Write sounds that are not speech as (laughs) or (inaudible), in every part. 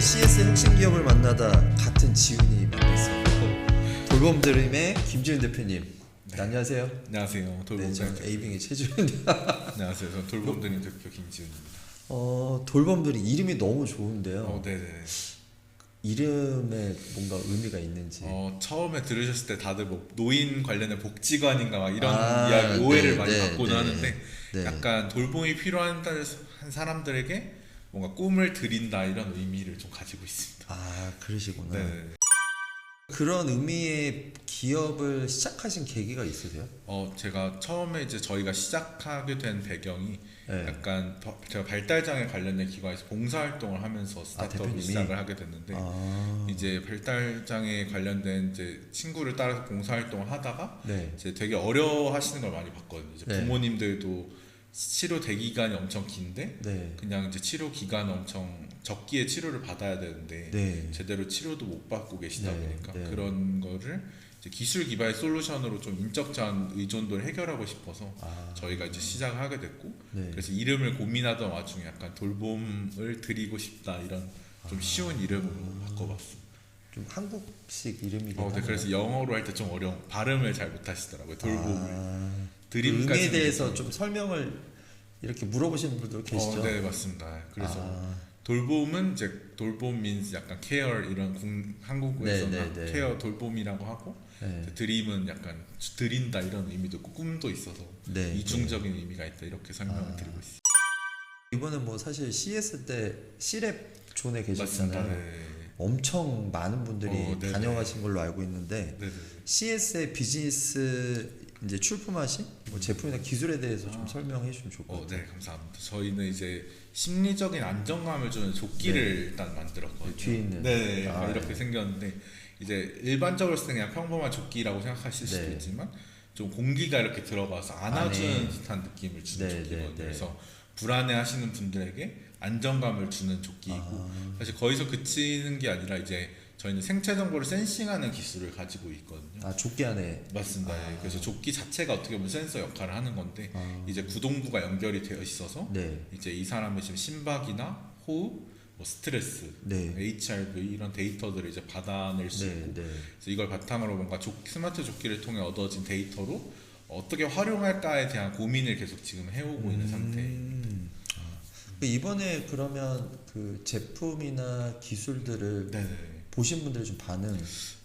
CS 혁신 기업을 만나다 같은 지훈이 만났어요. 돌봄드림의 김지훈 대표님. 네, 안녕하세요. 안녕하세요. 네, 돌봄 저는 대표. 에이빙의 최주훈입니다. 안녕하세요. 저는 돌봄드림 대표 김지훈입니다. 어, 돌봄들이 이름이 너무 좋은데요. 어, 네네. 이름에 뭔가 의미가 있는지. 어, 처음에 들으셨을 때 다들 뭐 노인 관련된 복지관인가 막 이런 아, 이야기 오해를 네, 많이 네, 받곤 네. 하는데 네. 약간 돌봄이 필요한 한 사람들에게 뭔가 꿈을 드린다 이런 의미를 좀 가지고 있습니다. 아, 그러시구나. 네. 그런 의미의 기업을 시작하신 계기가 있으세요? 어, 제가 처음에 이제 저희가 시작하게 된 배경이 네. 약간 더- 제가 발달장애 관련된 기관에서 봉사활동을 하면서 스타트업을 대표님이? 시작을 하게 됐는데 아, 이제 발달장애 관련된 이제 친구를 따라서 봉사활동을 하다가 네. 이제 되게 어려워하시는 걸 많이 봤거든요. 이제 네. 부모님들도 치료 대기 기간이 엄청 긴데 네. 그냥 이제 치료 기간 엄청 적기에 치료를 받아야 되는데 네. 제대로 치료도 못 받고 계시다 네, 보니까 네. 그런 거를 기술 기반의 솔루션으로 좀 인적 제한 의존도를 해결하고 싶어서 아, 저희가 이제 시작을 하게 됐고 네. 그래서 이름을 고민하던 와중에 약간 돌봄을 드리고 싶다 이런 좀 쉬운 이름으로 바꿔봤어요. 좀 한국식 이름이긴 어, 네. 그래서 영어로 할 때 좀 어려운 발음을 잘 못하시더라고요. 돌봄을 아, 의미에 대해서 좀 설명을 이렇게 물어보시는 분들 계시죠? 어, 네 맞습니다. 그래서 아, 돌봄은 이제 돌봄 means 약간 care 이런 국, 한국에서 네, 네, 네. 케어 돌봄이라고 하고 네. 드림은 약간 드린다 이런 의미도 있고 꿈도 있어서 네. 이중적인 의미가 있다 이렇게 설명을 아, 드리고 있습니다. 이번에 뭐 사실 CS 때 C랩 존에. 계셨잖아요. 네. 엄청 많은 분들이 어, 네네. 다녀가신 걸로 알고 있는데 네, 네. CS의 비즈니스 이제 출품 하신 뭐 제품이나 기술에 대해서 좀 아. 설명해 주시면 좋을 것 어, 같아요. 네, 감사합니다. 저희는 이제 심리적인 안정감을 주는 조끼를 일단 만들었거든요. 뒤에 있는. 네, 아, 이렇게 네. 생겼는데 이제 일반적으로 쓰는 그냥 평범한 조끼라고 생각하실 수도 네. 있지만 좀 공기가 이렇게 들어가서 안아주는 안에. 듯한 느낌을 주는 네, 조끼거든요. 네, 네. 그래서 불안해하시는 분들에게 안정감을 주는 조끼이고 아, 사실 거기서 그치는 게 아니라 이제 저희는 생체 정보를 센싱하는 기술을 가지고 있거든요. 아 조끼 안에 맞습니다. 예. 아. 그래서 조끼 자체가 어떻게 보면 센서 역할을 하는 건데 아, 이제 구동부가 연결이 되어 있어서 네, 이제 이 사람의 지금 심박이나 호흡, 뭐 스트레스, 네, HRV 이런 데이터들을 이제 받아낼 수 네, 있고 네. 그래서 이걸 바탕으로 뭔가 조, 스마트 조끼를 통해 얻어진 데이터로 어떻게 활용할까에 대한 고민을 계속 지금 해오고 있는 상태예요. 음. 아, 그 이번에 그러면 그 제품이나 기술들을 네네. 보신 분들 좀 반응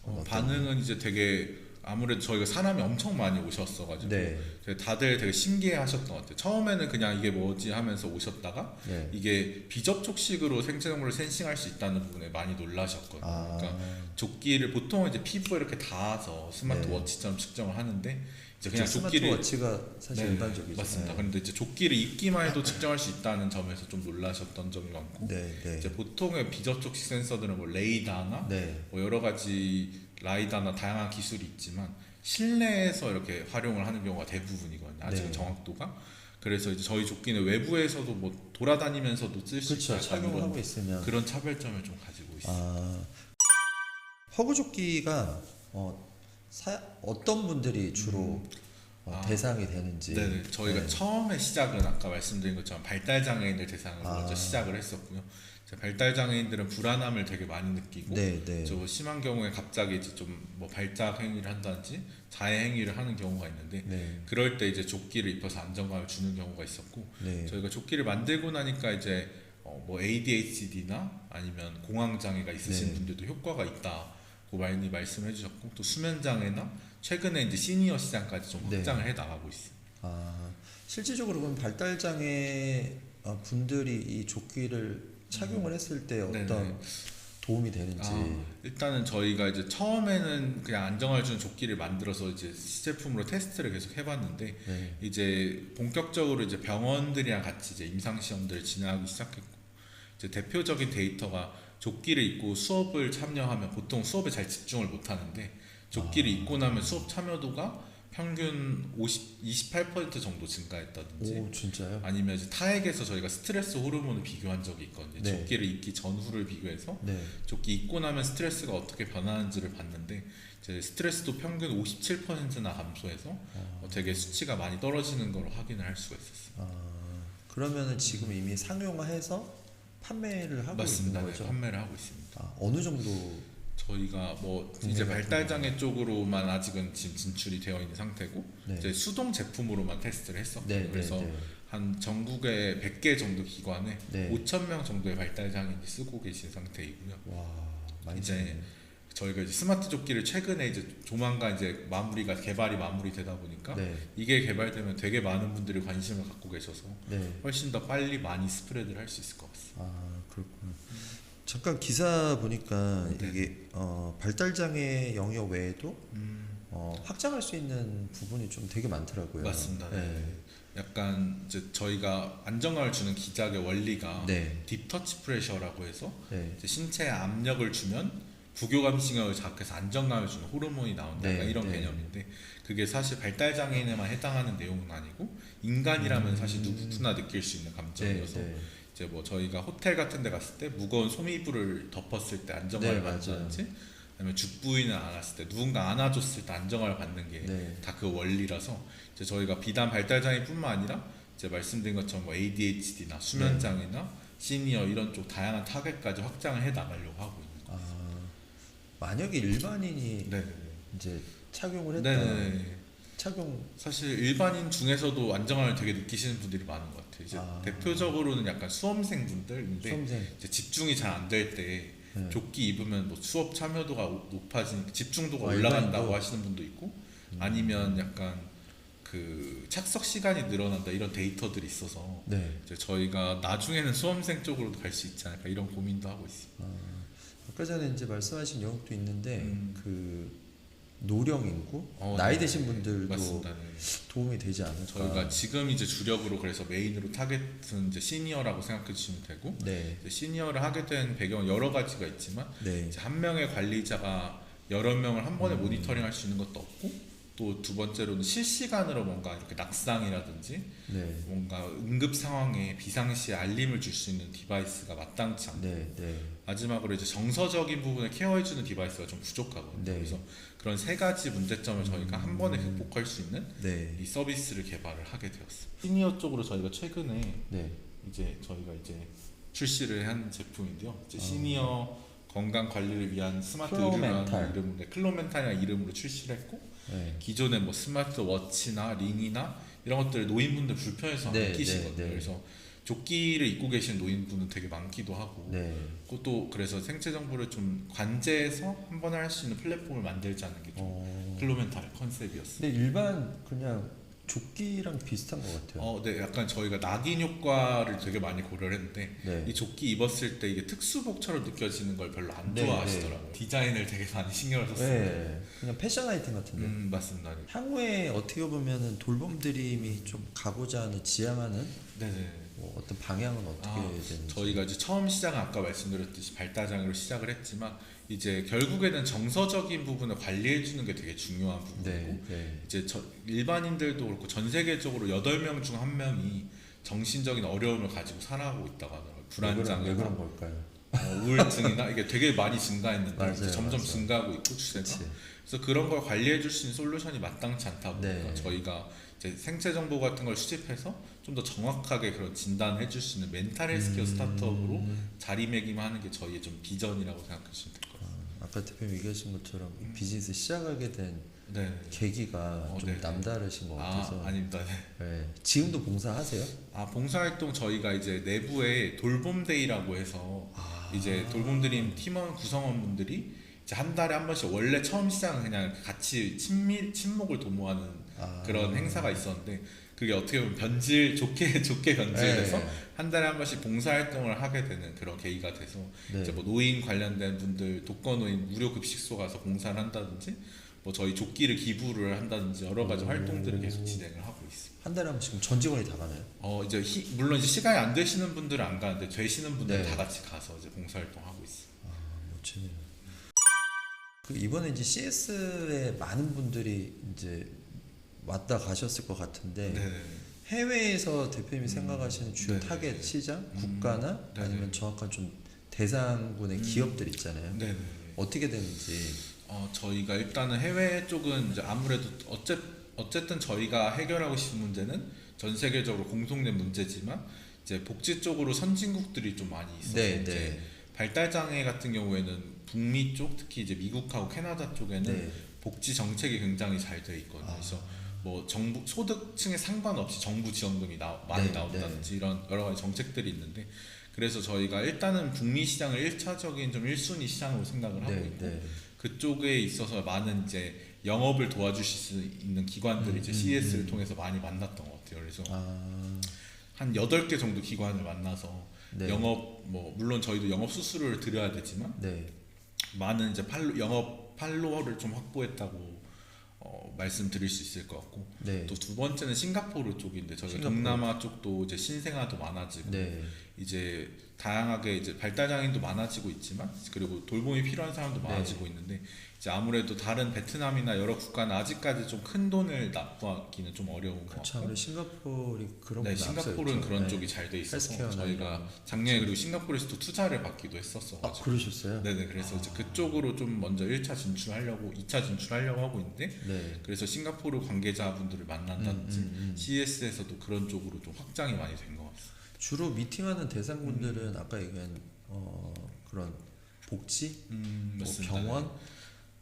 어? 반응은 이제 되게 아무래도 저희가 사람이 엄청 많이 오셨어가지고 네, 되게 다들 되게 신기해하셨던 것 같아요. 처음에는 그냥 이게 뭐지 하면서 오셨다가 네. 이게 비접촉식으로 생체 정보를 센싱할 수 있다는 부분에 많이 놀라셨거든요. 아, 그러니까 조끼를 보통 이제 피부에 이렇게 닿아서 스마트워치처럼 측정을 하는데 이제 그냥 조끼를 스마트워치가 사실 네, 일반적이죠. 맞습니다. 네. 그런데 이제 조끼를 입기만 해도 측정할 수 있다는 점에서 좀 놀라셨던 점이 많고 네, 네, 이제 보통의 비접촉식 센서들은 뭐 레이더나 네, 뭐 여러 가지 라이다나 다양한 기술이 있지만 실내에서 이렇게 활용을 하는 경우가 대부분이거든요. 아직은 네. 정확도가. 그래서 이제 저희 조끼는 외부에서도 뭐 돌아다니면서 쓸수 그렇죠. 착용하고 이런 있으면 그런 차별점을 좀 가지고 있어요. 아, 허브조끼가 어, 사, 어떤 분들이 주로 어, 아. 대상이 되는지. 네네. 저희가 네. 처음에 시작은 아까 말씀드린 것처럼 발달 장애인들 대상으로 아. 먼저 시작을 했었고요. 발달 장애인들은 불안함을 되게 많이 느끼고 네, 네. 저 심한 경우에 갑자기 이제 좀 뭐 발작 행위를 한다든지 자해 행위를 하는 경우가 있는데 네, 그럴 때 이제 조끼를 입혀서 안정감을 주는 경우가 있었고 네. 저희가 조끼를 만들고 나니까 이제 어, 뭐 ADHD나 아니면 공황 장애가 있으신 네. 분들도 효과가 있다고 많이 말씀해 주셨고 또 수면 장애나 최근에 이제 시니어 시장까지 좀 네. 확장을 해 나가고 있어요. 아, 실질적으로 그럼 발달 장애 어, 분들이 이 조끼를 착용을 했을 때 어떤 음. 네네. 도움이 되는지. 아, 일단은 저희가 이제 처음에는 그냥 안정을 주는 조끼를 만들어서 이제 시제품으로 테스트를 계속 해봤는데 네. 이제 본격적으로 이제 병원들이랑 같이 이제 임상 시험들을 진행하기 시작했고 이제 대표적인 데이터가 조끼를 입고 수업을 참여하면 보통 수업에 잘 집중을 못 하는데 조끼를 아. 입고 나면 수업 참여도가 평균 50, 28% 정도 증가했다든지 오, 진짜요? 아니면 이제 타액에서 저희가 스트레스 호르몬을 비교한 적이 있거든요. 네. 조끼를 입기 전후를 비교해서 네. 조끼 입고 나면 스트레스가 어떻게 변하는지를 봤는데 이제 스트레스도 평균 57%나 감소해서 어, 되게 수치가 많이 떨어지는 걸 확인을 할 수가 있었어요. 아, 그러면은 지금 이미 상용화해서 판매를 하고 맞습니다. 있는 네, 거죠. 판매를 하고 있습니다. 아, 어느 정도 저희가 뭐 이제 발달장애 쪽으로만 아직은 지금 진출이 되어 있는 상태고 네. 이제 수동 제품으로만 테스트를 했었고 네, 네, 그래서 네. 한 전국에 100개 정도 기관에 네. 5천 명 정도의 발달장애인이 쓰고 계신 상태이고요. 와 이제. 저희가 이제 스마트 조끼를 최근에 이제 조만간 이제 마무리가 개발이 마무리되다 보니까 네, 이게 개발되면 되게 많은 분들이 관심을 갖고 계셔서 네. 훨씬 더 빨리 많이 스프레드를 할 수 있을 것 같습니다. 아 그렇구나. 잠깐 기사 보니까 네. 이게 어, 발달 장애 영역 외에도 음, 어, 확장할 수 있는 부분이 좀 되게 많더라고요. 맞습니다. 네. 네. 약간 이제 저희가 안정감을 주는 기작의 원리가 네. 딥터치 프레셔라고 해서 네. 신체에 압력을 주면 부교감 신경을 자극해서 안정감을 주는 호르몬이 나온다 네, 이런 네. 개념인데 그게 사실 발달 장애인에만 해당하는 내용은 아니고 인간이라면 사실 누구나 느낄 수 있는 네. 감정이어서 네. 이제 뭐 저희가 호텔 같은 데 갔을 때 무거운 소미불을 덮었을 때 안정감을 네. 받는다든지 아니면 죽부인을 안았을 때 누군가 안아줬을 때 안정감을 받는 게 네. 다그 원리라서 이제 저희가 비단 발달 장애뿐만 아니라 이제 말씀드린 것처럼 뭐 ADHD나 수면 네. 장애나 시니어 이런 쪽 다양한 타겟까지 확장을 해 나가려고 하고 있는 거예요. 아, 만약에 일반인이 네. 이제 착용을 했다. 네. 착용 사실 일반인 중에서도 안정감을 되게 느끼시는 분들이 많은 것 같아요. 이제 아. 대표적으로는 약간 수험생 분들인데 수험생. 이제 집중이 잘 안 될때 네. 조끼 입으면 뭐 수업 참여도가 오- 높아지니까 집중도가 아, 올라간다고 일반인도? 하시는 분도 있고 음. 아니면 약간 그 착석 시간이 늘어난다 이런 데이터들이 있어서 네. 이제 저희가 나중에는 수험생 쪽으로도 갈 수 있지 않을까 이런 고민도 하고 있습니다. 아, 아까 전에 이제 말씀하신 영역도 있는데 음. 그 노령 인구, 어, 나이 네. 드신 분들도 맞습니다. 네. 도움이 되지 않을까. 저희가 지금 이제 주력으로 그래서 메인으로 타겟은 이제 시니어라고 생각해 주시면 되고 네, 시니어를 하게 된 배경은 여러 가지가 있지만 네, 한 명의 관리자가 여러 명을 한 번에 모니터링할 수 있는 것도 없고 또 두 번째로는 실시간으로 뭔가 이렇게 낙상이라든지 네, 뭔가 응급 상황에 비상시에 알림을 줄 수 있는 디바이스가 마땅치 않고 네, 네, 마지막으로 이제 정서적인 부분을 케어해주는 디바이스가 좀 부족하거든요. 네. 그래서 그런 세 가지 문제점을 저희가 한 번에 극복할 수 있는 네, 이 서비스를 개발을 하게 되었어요. 시니어 쪽으로 저희가 최근에 네, 이제 저희가 이제 출시를 한 제품인데요. 이제 아. 시니어 건강 관리를 위한 스마트 클로멘탈. 의류라는 이름, 네, 클로멘탈이라는 이름으로 출시를 했고 네, 기존에 뭐 스마트 워치나 링이나 이런 것들을 노인분들 불편해서 안 네, 끼시거든요. 네, 네. 그래서 조끼를 입고 계신 노인분은 되게 많기도 하고 네. 그것도 그래서 생체 정보를 좀 관제해서 한 번에 할 수 있는 플랫폼을 만들자는 게좀 어, 클로멘탈의 컨셉이었어요. 근데 일반 그냥 조끼랑 비슷한 것 같아요. 어, 네, 약간 저희가 낙인 효과를 되게 많이 고려를 했는데 네, 이 조끼 입었을 때 이게 특수복처럼 느껴지는 걸 별로 안 네, 좋아하시더라고요. 디자인을 되게 많이 신경을 썼어요. 네, 그냥 패션 아이템 같은데. 음, 맞습니다. 네. 향후에 어떻게 보면은 돌봄 드림이 좀 가고자 하는 지향하는 네네. 뭐 어떤 방향은 어떻게 아, 되는지. 저희가 이제 처음 시작은 아까 말씀드렸듯이 발달장애로 시작을 했지만 이제 결국에는 정서적인 부분을 관리해 주는 게 되게 중요한 부분이고 네, 네, 이제 저, 일반인들도 그렇고 전 세계적으로 8명 중한 명이 정신적인 어려움을 가지고 살아가고 있다고 하더라고요. 왜 그런, 왜 그런 걸까요? 어, 우울증이나 이게 되게 많이 증가했는데 (laughs) 맞아요, 점점 맞아요. 증가하고 있고 추세가 그치. 그래서 그런 걸 관리해 줄 수 있는 솔루션이 마땅치 않다 보니까 네. 저희가 이제 생체 정보 같은 걸 수집해서 좀 더 정확하게 그런 진단을 해줄 수 있는 멘탈 헬스케어 스타트업으로 음. 자리매김하는 게 저희의 좀 비전이라고 생각하시면 될 것 같아요. 아, 아까 대표님 얘기하신 것처럼 이 비즈니스 시작하게 된 네. 계기가 어, 좀 네네. 남다르신 것 같아서. 아 아닙니다. 네. 네. 지금도 봉사하세요? 아 봉사활동 저희가 이제 내부에 돌봄데이라고 해서 아. 이제 돌봄드림 팀원 구성원분들이 이제 한 달에 한 번씩 원래 처음 시작은 그냥 같이 친밀 친목을 도모하는 아. 그런 행사가 있었는데 그게 어떻게 보면 변질 좋게 (laughs) 좋게 변질돼서 네. 한 달에 한 번씩 봉사활동을 하게 되는 그런 계기가 돼서 네. 이제 뭐 노인 관련된 분들 독거 노인 무료 급식소 가서 봉사를 한다든지 뭐 저희 조끼를 기부를 한다든지 여러 가지 오. 활동들을 계속 진행을 하고 있습니다. 한 달에 한 번씩 전 직원이 다 가나요? 어 이제 히- 물론 이제 시간이 안 되시는 분들은 안 가는데 되시는 분들 네. 다 같이 가서 이제 봉사활동 하고 있어요. 아, 멋지네요. 그 이번에 이제 CS에 많은 분들이 이제 왔다 가셨을 것 같은데 네. 해외에서 대표님이 음, 생각하시는 주요 네네. 타겟 시장, 음, 국가나 네네. 아니면 정확한 좀 대상군의 음. 기업들 있잖아요. 네. 네. 어떻게 되는지. 어 저희가 일단은 해외 쪽은 이제 아무래도 어째 어쨌든 저희가 해결하고 싶은 문제는 전 세계적으로 공통된 문제지만 이제 복지 쪽으로 선진국들이 좀 많이 있어서 네, 이제 네. 발달 장애 같은 경우에는 북미 쪽 특히 이제 미국하고 캐나다 쪽에는 네. 복지 정책이 굉장히 잘 돼 있거든요. 아. 그래서 뭐 정부 소득층에 상관없이 정부 지원금이 나, 많이 네, 나온다든지 이런 여러 가지 정책들이 있는데 그래서 저희가 일단은 북미 시장을 1차적인 좀 1순위 시장으로 생각을 하고 네, 있고 네. 그쪽에 있어서 많은 이제 영업을 도와주실 수 있는 기관들이 이제 음, CS를 음. 통해서 많이 만났던 것 같아요. 그래서 아, 한 8개 정도 기관을 만나서 네. 영업 뭐 물론 저희도 영업 수수료를 드려야 되지만 네. 많은 이제 팔로, 영업 팔로워를 좀 확보했다고 어, 말씀드릴 수 있을 것 같고 네. 또 두 번째는 싱가포르 쪽인데 저희가 싱가포르. 동남아 쪽도 이제 신생아도 많아지고 네. 이제 다양하게 이제 발달 장애인도 많아지고 있지만 그리고 돌봄이 필요한 사람도 네. 많아지고 있는데 이제 아무래도 다른 베트남이나 여러 국가는 아직까지 좀 큰 돈을 납부하기는 좀 어려운 것. 같고 아무래도 싱가포르이 그런 네, 싱가포르는 그런 있죠. 쪽이 잘 돼 있어서 저희가. 작년에 그리고 싱가포르에서도 투자를 받기도 했었어 아, 그러셨어요? 네네 그래서 이제 그쪽으로 좀 먼저 1차 진출하려고 2차 진출하려고 하고 있는데 네. 그래서 싱가포르 관계자분들을 만난다든지 음, 음, 음. CS에서도 그런 쪽으로 좀 확장이 많이 된 것 같습니다. 주로 미팅하는 대상분들은 음. 아까 얘기한 어, 그런 복지, 음, 뭐. 병원,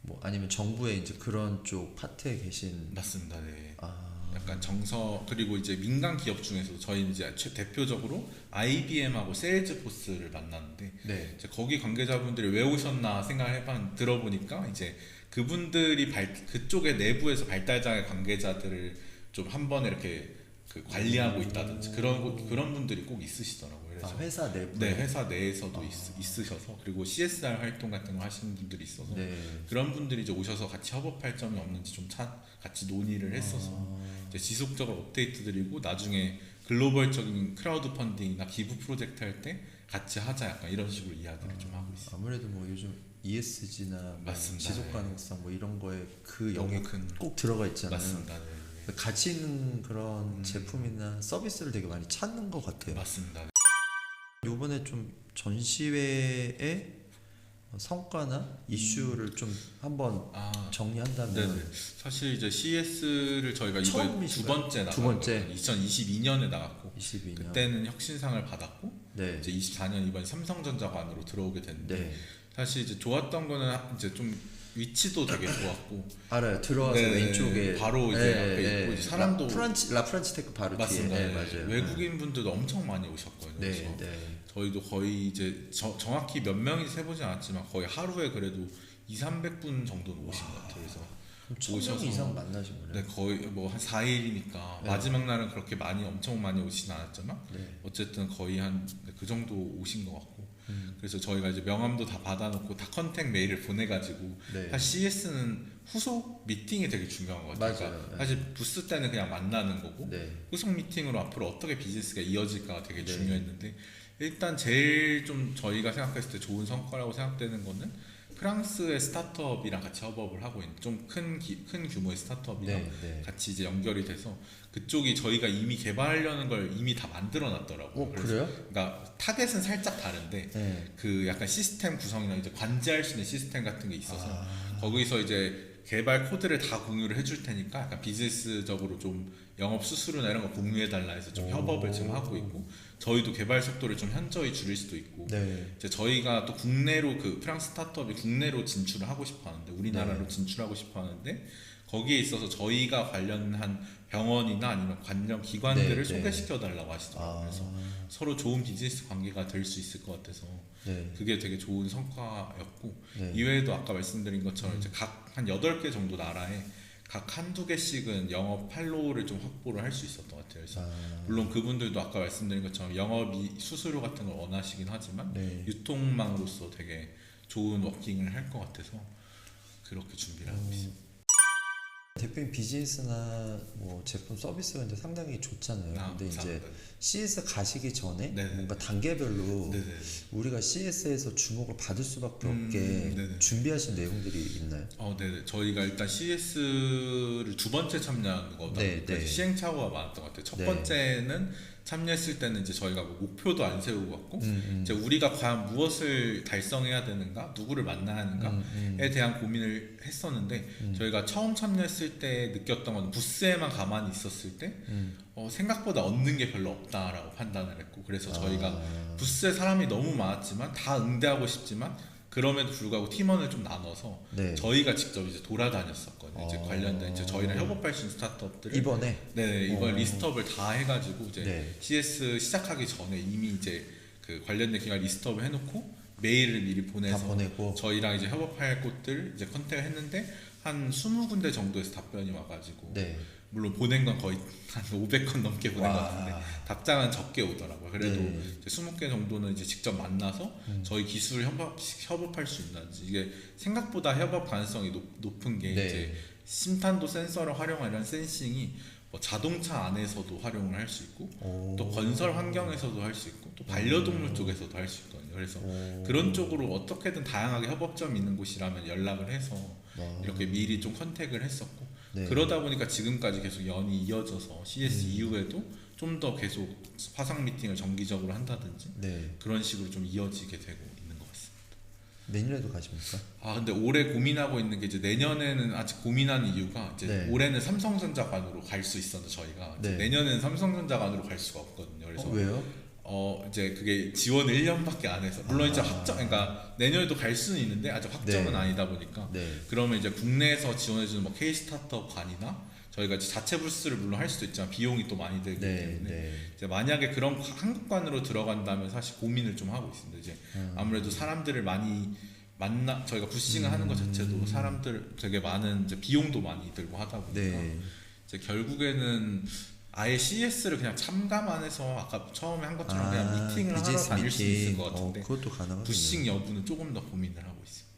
뭐 아니면 정부의 이제 그런 쪽 파트에 계신 맞습니다. 네. 아, 약간 정서 그리고 이제 민간 기업 중에서 저희 이제 최- 대표적으로 IBM하고 세일즈포스를 만났는데 네. 이제 거기 관계자분들이 왜 오셨나 생각해봐 들어보니까 이제 그분들이 발 그쪽에 내부에서 발달장애 관계자들을 좀 한 번에 이렇게 그 관리하고 있다든지 그런 거- 그런 분들이 꼭 있으시더라고요. 아, 그래서 회사 내부. 네 회사 내에서도 있, 으셔서 그리고 CSR 활동 같은 거 하시는 분들이 있어서 네. 그런 분들이 이제 오셔서 같이 협업할 점이 없는지 좀 차, 같이 논의를 했어서 아, 이제 지속적으로 업데이트 드리고 나중에 글로벌적인 크라우드 펀딩이나 기부 프로젝트 할 때 같이 하자 약간 이런 식으로 이야기를 좀 하고 있어요. 아무래도 뭐 요즘 ESG나 뭐 맞습니다. 지속 네. 가능성 뭐 이런 거에 그 영역 큰 꼭 들어가 있잖아요. 맞습니다. 네. 가치 있는 그런 음. 제품이나 서비스를 되게 많이 찾는 것 같아요. 맞습니다. 요번에 좀 전시회의 성과나 이슈를 좀 한번 아 정리한다면 네네. 사실 이제 CS를 저희가 이번에 두? 번째 두 나갔고 번째. 2022년에 나갔고 22년 그때는 혁신상을 받았고 네. 이제 24년 이번 삼성전자관으로 들어오게 됐는데 네. 사실 이제 좋았던 거는 이제 좀 위치도 되게 좋았고 알아요. 들어와서 네, 왼쪽에 바로 이제 앞에 있고 이제 사람도- 라 프란치 라 프란치 테크 바로 맞습니다. 뒤에. 네, 네, 맞아요. 외국인 분들도 엄청 많이 오셨거든요. 네, 그래서 네. 저희도 거의 이제 저- 정확히 몇 명이 세보진 않았지만 거의 하루에 그래도 2, 300분 정도는 오신 것 같아요. 그래서 오셔서- 명 이상 만나신 거네요. 네, 거의 뭐 한 4일이니까 네. 마지막 날은 그렇게 많이 엄청 많이 오진 않았지만 네. 어쨌든 거의 한 그 정도 오신 것 같고 음, 그래서 저희가 이제 명함도 다 받아놓고 다 컨택 메일을 보내가지고 네. 사실 CS는 후속 미팅이 되게 중요한 것 같아요. 맞아요. 그러니까 네. 사실 부스 때는 그냥 만나는 거고 네. 후속 미팅으로 앞으로 어떻게 비즈니스가 이어질까가 되게 네. 중요했는데 일단 제일 좀 저희가 생각했을 때 좋은 성과라고 생각되는 거는 프랑스의 스타트업이랑 같이 협업을 하고 있는 좀 큰 큰 규모의 스타트업이랑 네. 네. 같이 이제 연결이 돼서 그쪽이 저희가 이미 개발하려는 걸 이미 다 만들어 놨더라고요. 어, 그래요? 그러니까 타겟은 살짝 다른데 네. 그 약간 시스템 구성이나 이제 관제할 수 있는 시스템 같은 게 있어서 아, 거기서 이제 개발 코드를 다 공유를 해줄 테니까 약간 비즈니스적으로 좀 영업 수수료나 이런 거 공유해 달라 해서 좀 오. 협업을 지금 하고 있고 저희도 개발 속도를 좀 현저히 줄일 수도 있고 네. 이제 저희가 또 국내로 그 프랑스 스타트업이 국내로 진출을 하고 싶어 하는데 우리나라로 네. 진출하고 싶어 하는데 거기에 있어서 저희가 관련한 병원이나 아니면 관련 기관들을 네, 네. 소개시켜 달라고 하시더라고요. 아, 그래서 서로 좋은 비즈니스 관계가 될 수 있을 것 같아서 네. 그게 되게 좋은 성과였고 네. 이외에도 아까 말씀드린 것처럼 음. 이제 각한 8개 정도 나라에 각 한두 개씩은 영업 팔로우를 좀 확보를 할 수 있었던 것 같아요. 그래서 아, 물론 그분들도 아까 말씀드린 것처럼 영업이 수수료 같은 걸 원하시긴 하지만 네. 유통망으로서 되게 좋은 워킹을 할 것 같아서 그렇게 준비를 하고 어, 있습니다. 대표님 비즈니스나 뭐 제품 서비스가 이제 상당히 좋잖아요. 아, 근데 이제 감사합니다. CS 가시기 전에 네네. 뭔가 단계별로 네네. 우리가 CS에서 주목을 받을 수밖에 음, 없게 네네. 준비하신 내용들이 있나요? 어, 네, 저희가 일단 CS를 두 번째 참여한 거다 네, 네. 시행착오가 많았던 것 같아요. 첫 네. 번째는 참여했을 때는 이제 저희가 뭐 목표도 안 세우고 왔고 음, 음. 이제 우리가 과연 무엇을 달성해야 되는가, 누구를 만나야 하는가에 음, 음. 대한 고민을 했었는데 음. 저희가 처음 참여했을 때 느꼈던 건 부스에만 가만히 있었을 때 음. 어, 생각보다 얻는 게 별로 없다라고 판단을 했고 그래서 저희가 아. 부스에 사람이 너무 많았지만 다 응대하고 싶지만 그럼에도 불구하고 팀원을 좀 나눠서 네. 저희가 직접 이제 돌아다녔었거든요. 이제 아. 관련된 이제 저희랑 협업할 수 있는 스타트업들을 이번에 네, 이번 어. 리스트업을 다 해가지고 이제 네. CS 시작하기 전에 이미 이제 그 관련된 기관 리스트업을 해놓고 메일을 미리 다 보내서 보내고 저희랑 이제 협업할 곳들 이제 컨택을 했는데 한 20군데 정도에서 답변이 와가지고 네. 물론 보낸 건 거의 한 500건 넘게 보낸 것 같은데 와. 답장은 적게 오더라고요. 그래도 네. 이제 20개 정도는 이제 직접 만나서 음. 저희 기술을 협업, 협업할 수 있는지 이게 생각보다 협업 가능성이 높, 은게 네. 이제 심탄도 센서를 활용하는 센싱이 뭐 자동차 안에서도 활용을 할 수 있고 오. 또 건설 환경에서도 할 수 있고 또 반려동물 쪽에서도 할 수 있거든요. 그래서 오. 그런 쪽으로 어떻게든 다양하게 협업점이 있는 곳이라면 연락을 해서 와. 이렇게 미리 좀 컨택을 했었고 네. 그러다 보니까 지금까지 계속 연이 이어져서 CS 음. 이후에도 좀 더 계속 화상 미팅을 정기적으로 한다든지 네. 그런 식으로 좀 이어지게 되고 있는 것 같습니다. 내년에도 가십니까? 아 근데 올해 고민하고 있는 게 이제 내년에는 아직 고민하는 이유가 이제 네. 올해는 삼성전자관으로 갈 수 있었는데 저희가 네. 내년에는 삼성전자관으로 갈 수가 없거든요. 그래서 어, 왜요? 어 이제 그게 지원을 1년밖에 안 해서 물론 이제 아. 확정 그러니까 내년에도 갈 수는 있는데 아직 확정은 네. 아니다 보니까 네. 그러면 이제 국내에서 지원해주는 뭐 K 스타트업 관이나 저희가 이제 자체 부스를 물론 할 수도 있지만 비용이 또 많이 들기 네. 때문에 네. 이제 만약에 그런 한국관으로 들어간다면 사실 고민을 좀 하고 있습니다. 이제 음. 아무래도 사람들을 많이 만나 저희가 부싱을 하는 것 자체도 사람들 되게 많은 이제 비용도 많이 들고 하다 보니까 네. 이제 결국에는 아예 CS를 그냥 참가만 해서 아까 처음에 한 것처럼 그냥 미팅을 하러 다닐 수 있을 것 아, 어, 같은데 그것도 가능하겠네요. 부싱 여부는 조금 더 고민을 하고 있습니다.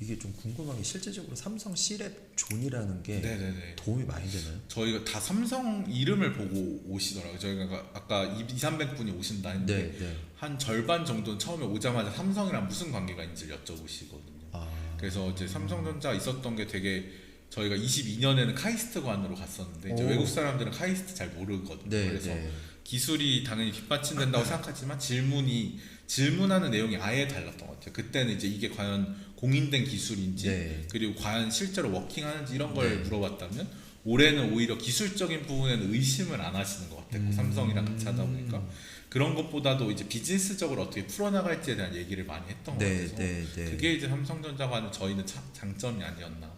이게 좀 궁금한 게 실제적으로 삼성 C랩 존이라는 게 네네네. 도움이 많이 되나요? 저희가 다 삼성 이름을 보고 오시더라고요. 저희가 아까 2, 300 분이 오신다 했는데 네, 네. 한 절반 정도는 처음에 오자마자 삼성이랑 무슨 관계가 있는지를 여쭤보시거든요. 아, 그래서 이제 삼성전자 있었던 게 되게 저희가 22년에는 카이스트관으로 갔었는데 이제 오. 외국 사람들은 카이스트 잘 모르거든요. 네, 그래서 네. 기술이 당연히 뒷받침된다고 생각하지만 질문이 질문하는 내용이 아예 달랐던 것 같아요. 그때는 이제 이게 과연 공인된 기술인지 네. 그리고 과연 실제로 워킹하는지 이런 걸 네. 물어봤다면 올해는 오히려 기술적인 부분에는 의심을 안 하시는 것 같아요. 음. 삼성이랑 같이 하다 보니까 그런 것보다도 이제 비즈니스적으로 어떻게 풀어나갈지에 대한 얘기를 많이 했던 것 네, 같아서 네, 네. 그게 이제 삼성전자와는 저희는 차- 장점이 아니었나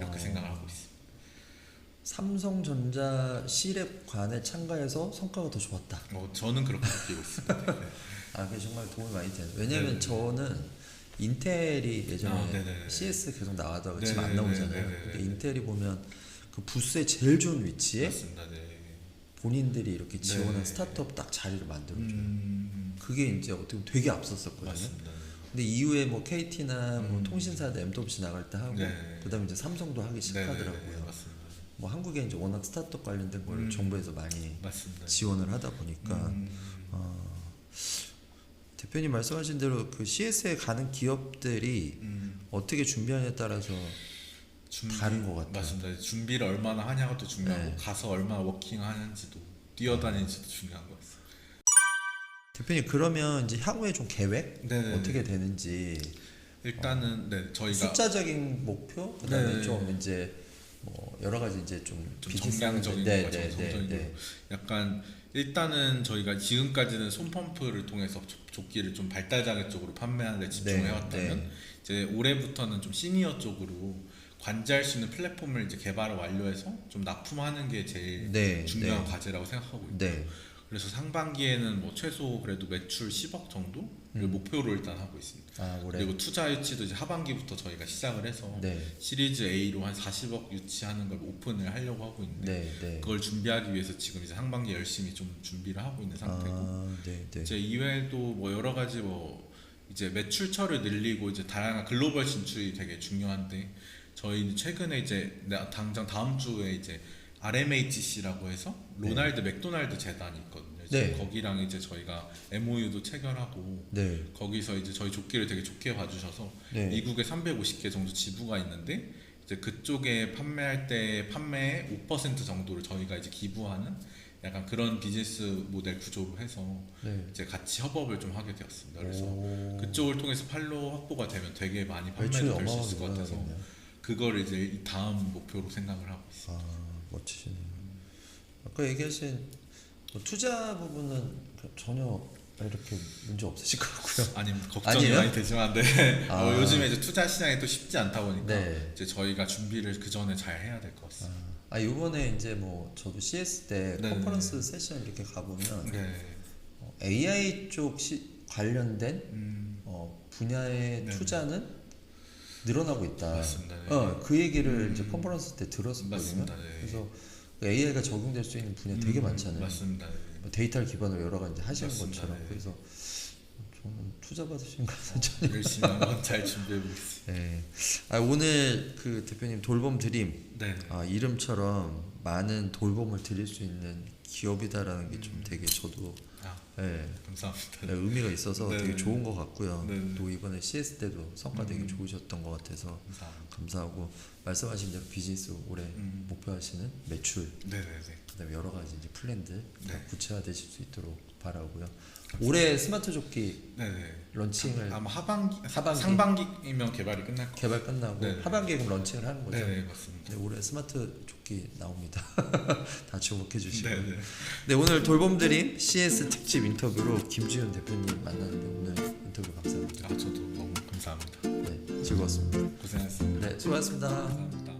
이렇게 어. 생각을 하고 있습니다. 삼성전자 C랩 관에 참가해서 성과가 더 좋았다. 뭐 저는 그렇게 느끼고 있습니다. (laughs) 네. 아, 그게 정말 도움이 많이 되요 왜냐면 네. 저는 인텔이 예전에 아, 네네네. CS 계속 나가다가 지금 안 나오잖아요. 근데 인텔이 보면 그 부스의 제일 좋은 위치에 맞습니다. 네. 본인들이 이렇게 지원한 네. 스타트업 딱 자리를 만들어줘요. 음, 그게 이제 어떻게 보면 되게 앞섰었거든요. 맞습니다. 근데 이후에 뭐 KT나 뭐 음. 통신사들 MWC 나갈 때 하고 네. 그다음에 이제 삼성도 하기 네, 시작하더라고요. 네, 네, 맞습니다. 뭐 한국에 이제 워낙 스타트업 관련된 걸 음. 정부에서 많이 맞습니다. 지원을 하다 보니까 음, 어, 대표님 말씀하신 대로 그 CS에 가는 기업들이 음, 어떻게 준비하냐에 따라서 준비, 다른 것 같아요. 맞습니다. 준비를 얼마나 하냐가 또 중요하고 네. 가서 얼마나 워킹하는지도 뛰어다니는지도 중요한 것 같습니다. 대표님 그러면 이제 향후에 좀 계획 네네. 어떻게 되는지 일단은 네 저희가 숫자적인 목표 그다음에 네. 좀 이제 뭐 여러 가지 이제 좀, 좀 정량적인 네, 거가 네, 정성적인 네, 거. 네. 약간 일단은 저희가 지금까지는 손펌프를 통해서 조- 조끼를 좀 발달장애 쪽으로 판매하는 데 집중을 네, 해왔다면 네. 이제 올해부터는 좀 시니어 쪽으로 관리할 수 있는 플랫폼을 이제 개발을 완료해서 좀 납품하는 게 제일 네, 중요한 네. 과제라고 생각하고 있고 네. 그래서 상반기에는 뭐 최소 그래도 매출 10억 정도를 음. 목표로 일단 하고 있습니다. 아 그리고 투자 유치도 이제 하반기부터 저희가 시작을 해서 네. 시리즈 A로 한 40억 유치하는 걸 오픈을 하려고 하고 있는데 네, 네. 그걸 준비하기 위해서 지금 이제 상반기 열심히 좀 준비를 하고 있는 상태고 아, 네, 네. 이제 이외에도 뭐 여러 가지 뭐 이제 매출처를 늘리고 이제 다양한 글로벌 진출이 되게 중요한데 저희는 최근에 이제 나- 당장 다음 주에 이제 RMHC라고 해서 로날드 맥도날드 재단이 있거든요. 네. 거기랑 이제 저희가 MOU도 체결하고 네. 거기서 이제 저희 조끼를 되게 좋게 봐주셔서 네. 미국에 350개 정도 지부가 있는데 이제 그쪽에 판매할 때 판매의 5% 정도를 저희가 이제 기부하는 약간 그런 비즈니스 모델 구조로 해서 네. 이제 같이 협업을 좀 하게 되었습니다. 그래서 오. 그쪽을 통해서 팔로우 확보가 되면 되게 많이 판매가 될수 있을 것 같아서. 그걸 이제 이 다음 목표로 생각을 하고 있어요. 아 멋지시네요. 아까 얘기하신 뭐 투자 부분은 전혀 이렇게 문제 없으실 것 같고요. (laughs) 아니면 걱정이 아니에요? 많이 되지만 네. 아. 어, 요즘에 이제 투자 시장이 또 쉽지 않다 보니까 네. 이제 저희가 준비를 그 전에 잘 해야 될 것 같습니다. 아 이번에 이제 뭐 저도 CS 때 네. 컨퍼런스 세션 이렇게 가보면 네. 어, AI 쪽 시, 관련된 음, 어, 분야의 네. 투자는 늘어나고 있다. 맞습니다. 네. 어, 그 얘기를 음. 이제 컨퍼런스 때 들었었거든요. 맞습니다. 네. 그래서 AI가 적용될 수 있는 분야 되게 음, 많잖아요. 맞습니다. 네. 뭐 데이터를 기반으로 여러 가지 하시는 맞습니다. 것처럼 네. 그래서 저는 투자 받으신 거는 전혀 열심히 한번 (laughs) 잘 준비해 보겠습니다. 네. 아, 오늘 그 대표님 돌봄 드림 네. 아, 이름처럼 많은 돌봄을 드릴 수 있는 기업이다라는 게좀 되게 저도 아, 예, 감사합니다. 네, 의미가 있어서 네. 되게 좋은 것 같고요. 네. 또 이번에 CS 때도 성과 되게 음. 좋으셨던 것 같아서 감사합니다. 감사하고 말씀하신 대로 비즈니스 올해 음. 목표하시는 매출 네, 네, 네. 그다음에 여러 가지 이제 플랜들 다 네. 구체화되실 수 있도록 바라고요. 올해 스마트 조끼 네, 네. 런칭을 아마 하반기, 하반기. 상반기이면 개발이 끝날 것 개발 끝나고 네. 하반기에 그럼 런칭을 하는 거죠. 같아요. 네, 네, 맞습니다. 네, 올해 스마트 조끼 나옵니다. (laughs) 다 주목해 주시고. 네, 네. 네, 오늘 돌봄드림 CS 특집 인터뷰로 김지훈 대표님 만났는데 오늘 인터뷰 감사합니다. 아, 저도 너무 감사합니다. 네, 즐거웠습니다. 고생하셨습니다. 네, 수고하셨습니다. 감사합니다.